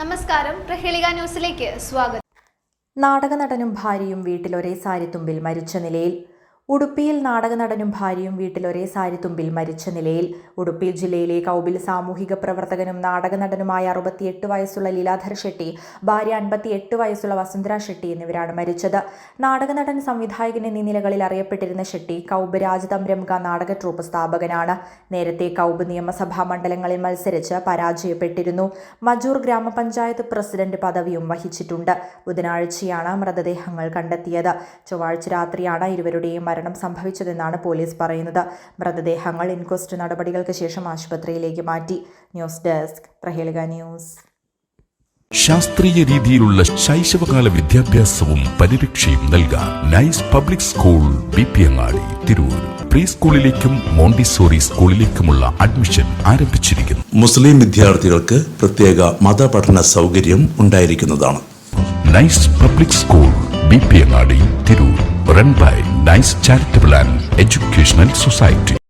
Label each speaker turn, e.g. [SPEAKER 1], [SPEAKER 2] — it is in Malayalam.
[SPEAKER 1] നമസ്കാരം. പ്രഹേളിക ന്യൂസിലേക്ക് സ്വാഗതം.
[SPEAKER 2] നാടക നടനും ഭാര്യയും വീട്ടിൽ ഒരേ സാരിത്തുമ്പിൽ മരിച്ച നിലയിൽ ഉടുപ്പിയിൽ നാടകനടനും ഭാര്യയും വീട്ടിൽ ഒരേ സാരിത്തുമ്പിൽ മരിച്ച നിലയിൽ. ഉടുപ്പി ജില്ലയിലെ കൗബിൽ സാമൂഹിക പ്രവർത്തകനും നാടകനടനുമായ അറുപത്തിയെട്ട് വയസ്സുള്ള ലീലാധർ ഷെട്ടി ഭാര്യ അൻപത്തിയെട്ട് വയസ്സുള്ള വസുന്ധര ഷെട്ടി എന്നിവരാണ് മരിച്ചത്. നാടകനടൻ സംവിധായകൻ എന്നീ നിലകളിൽ അറിയപ്പെട്ടിരുന്ന ഷെട്ടി കൗബ് രാജതംരംഗ നാടക ട്രൂപ്പ് സ്ഥാപകനാണ്. നേരത്തെ കൗബ് നിയമസഭാ മണ്ഡലങ്ങളിൽ മത്സരിച്ച് പരാജയപ്പെട്ടിരുന്നു. മജൂർ ഗ്രാമപഞ്ചായത്ത് പ്രസിഡന്റ് പദവിയും വഹിച്ചിട്ടുണ്ട്. ബുധനാഴ്ചയാണ് മൃതദേഹങ്ങൾ കണ്ടെത്തിയത്. ചൊവ്വാഴ്ച രാത്രിയാണ് ഇരുവരുടെയും മരണം സംഭവിച്ചതെന്നാണ് പോലീസ് പറയുന്നത്. മൃതദേഹങ്ങൾ ഇൻക്വസ്റ്റ് നടപടികൾക്ക് ശേഷം ആശുപത്രിയിലേക്ക് മാറ്റി. News desk Prahelika news.
[SPEAKER 3] ശാസ്ത്രീയ രീതിയിലുള്ള ശൈശവകാല വിദ്യാഭ്യാസവും പരിരക്ഷയും നൽകാൻ nice public school B P Angadi Tirur. Pre സ്കൂളിലേക്കും Montessori സ്കൂളിലേക്കുമുള്ള അഡ്മിഷൻ ആരംഭിച്ചിരിക്കുന്നു.
[SPEAKER 4] മുസ്ലിം വിദ്യാർത്ഥികൾക്ക് പ്രത്യേക മതപഠന സൗകര്യം ഉണ്ടായിരിക്കുന്നതാണ്.
[SPEAKER 3] Nice public school B P Angadi Tirur. Run by nice charitable and educational society